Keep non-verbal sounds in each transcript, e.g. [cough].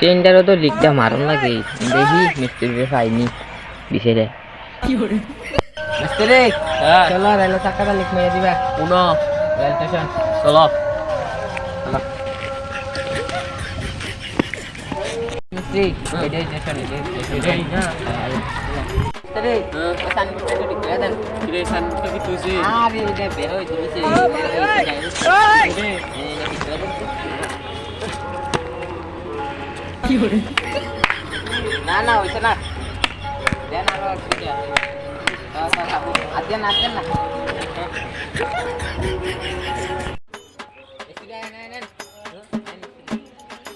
ট্রেনটারও তো লিকটা মারণ লাগে দেখি মিস্ত্রি পাইনি। দিছে মিস্ত্রি হ্যাঁ। চলো রেল চাকাটা লিক মেরে দিবা। পুনো রেল স্টেশন চলো। মিস্ত্রি এটাই স্টেশন এটাই এটাই। না মিস্ত্রি সাইনবোর্ডটা যাচ্ছে না না হইছে না। দেন আরও। আর দেন, আর না।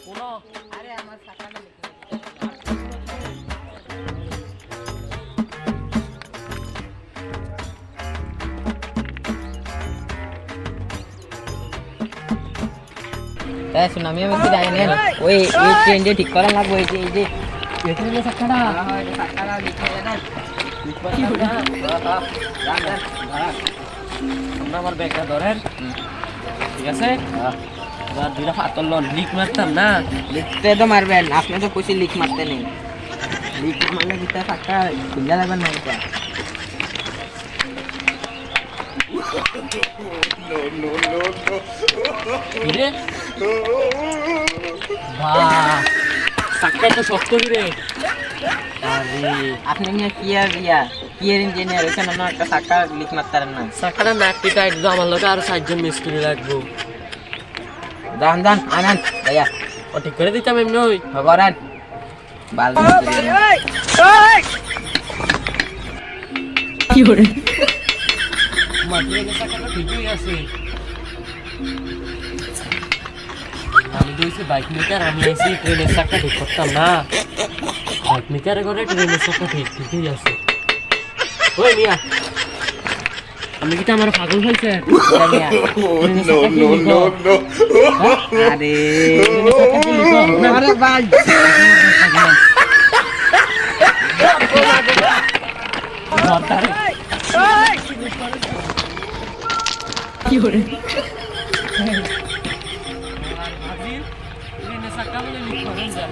পুনো আরে আমার চাকাটা হ্যাঁ শুন আমি কি জানি না ওই এই ট্রেন যে ঠিক করা লাগবে এই যে এই যে লিখে হলো রান দেন আমরা আমার ব্যাগটা ধরেন ঠিক আছে এবার দুইটা ফাতল লিক মারতাম না লিখতে তো মারবেন আপনি তো খুশি লিখ মারতে নেই লিখ মারলে ভিতরে চাকা খুলে যাবেন না এটা চাকা তো শক্ত কিরে আরে আপনি নিয়ে কি আর ইয়া কি আর ইঞ্জিনিয়ার হয়েছেন না একটা চাকা লিখ মারতে পারেন না চাকাটা নাকটি টাইট দাও আমার লোকে আরও চারজন মিস্ত্রি লাগবো দান দান আনান ভাইয়া ও ঠিক করে দিতাম এমনি ওই করেন বাল মিস্ত্রি। মাটির চাকাটা ঠিকই আছে আমি দইছি বাইক মেকার আমি আইছি ট্রেনের চাকা ঠিক করতাম না। বাইক মেকারে করে ট্রেনের চাকা ঠিক ঠিকই আছে। ওই মিয়া আমি কি আমার পাগল হয়েছে [laughs] আরে [laughs] আরে ভাই। [laughs] ট্রেনের চাকা বলে লিখ করেন যা